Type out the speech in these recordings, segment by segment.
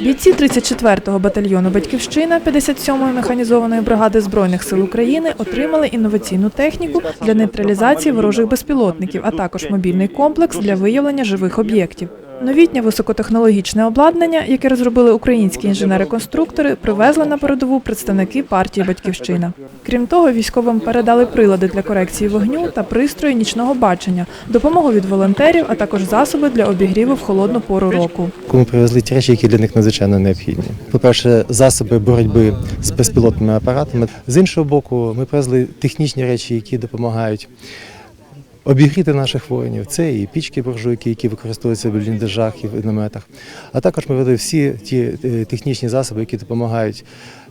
Бійці 34-го батальйону Батьківщина 57-ї механізованої бригади Збройних сил України отримали інноваційну техніку для нейтралізації ворожих безпілотників, а також мобільний комплекс для виявлення живих об'єктів. Новітнє високотехнологічне обладнання, яке розробили українські інженери-конструктори, привезли на передову представники партії Батьківщина. Крім того, військовим передали прилади для корекції вогню та пристрої нічного бачення, допомогу від волонтерів, а також засоби для обігріву в холодну пору року. Ми привезли ті речі, які для них надзвичайно необхідні. По-перше, засоби боротьби з безпілотними апаратами. З іншого боку, ми привезли технічні речі, які допомагають обігріти наших воїнів. Це і пічки буржуйки, які використовуються в бліндажах і в наметах. А також ми видали всі ті е, технічні засоби, які допомагають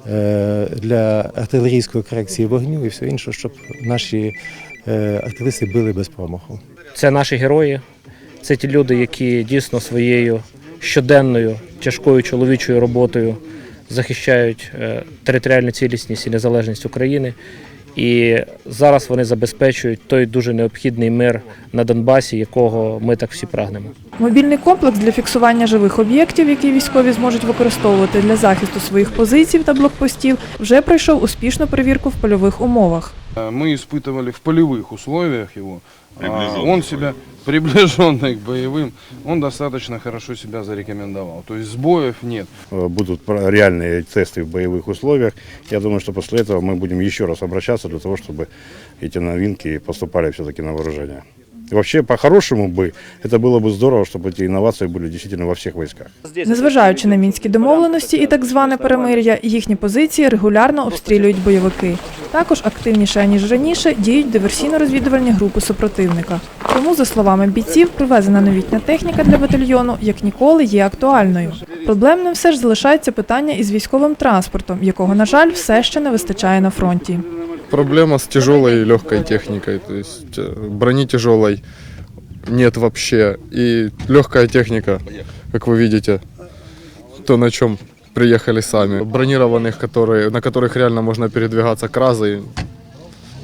е, для артилерійської корекції вогню і все інше, щоб наші е, артилеристи били без промаху. Це наші герої, це ті люди, які дійсно своєю щоденною тяжкою чоловічою роботою захищають територіальну цілісність і незалежність України. І зараз вони забезпечують той дуже необхідний мир на Донбасі, якого ми так всі прагнемо. Мобільний комплекс для фіксування живих об'єктів, які військові зможуть використовувати для захисту своїх позицій та блокпостів, вже пройшов успішну перевірку в польових умовах. Э, Мы испытывали в полевых условиях его. А, Приближенный Он себя приближенный к боевым, он достаточно хорошо себя зарекомендовал. То есть сбоев нет. Э, будут про- реальные тесты в боевых условиях. Я думаю, что после этого мы будем еще раз обращаться для того, чтобы эти новинки поступали все-таки на вооружение. И вообще, по-хорошему бы, это было бы здорово, чтобы эти инновации были действительно во всех войсках. Незважаючи на мінські домовленості і так зване перемир'я, їхні позиції регулярно обстрілюють бойовики. Також активніше ніж раніше діють диверсійно-розвідувальні групи супротивника. Тому, за словами бійців, привезена новітня техніка для батальйону як ніколи є актуальною. Проблемним все ж залишається питання із військовим транспортом, якого, на жаль, все ще не вистачає на фронті. проблема с тяжелой и легкой техникой. То есть э, брони тяжелой нет вообще. И легкая техника, как вы видите, то на чем приехали сами. Бронированных, которые, на которых реально можно передвигаться кразы,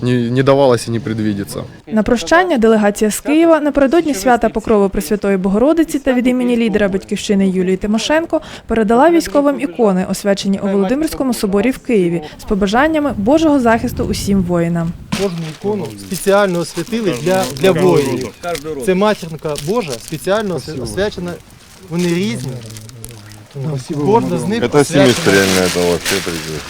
не, не давалось и не предвидится. На прощання делегація з Києва напередодні свята Покрови Пресвятої Богородиці та від імені лідера батьківщини Юлії Тимошенко передала військовим ікони, освячені у Володимирському соборі в Києві, з побажаннями Божого захисту усім воїнам. Кожну ікону спеціально освятили для, для воїнів. Це матінка Божа, спеціально освячена. Вони різні. Кожна з них Это освячена семестр реально, это вообще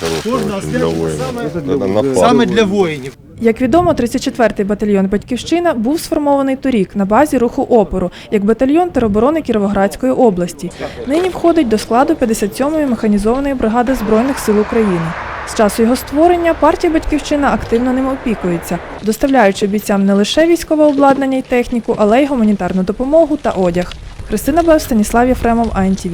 хорошее Кожна очень для воина. освячена Это на саме пару. для воїнів. Як відомо, 34-й батальйон Батьківщина був сформований торік на базі руху опору як батальйон тероборони Кіровоградської області. Нині входить до складу 57-ї механізованої бригади Збройних сил України. З часу його створення партія Батьківщина активно ним опікується, доставляючи бійцям не лише військове обладнання й техніку, але й гуманітарну допомогу та одяг. Христина Бев, Станіслав Єфремов, АНТВ.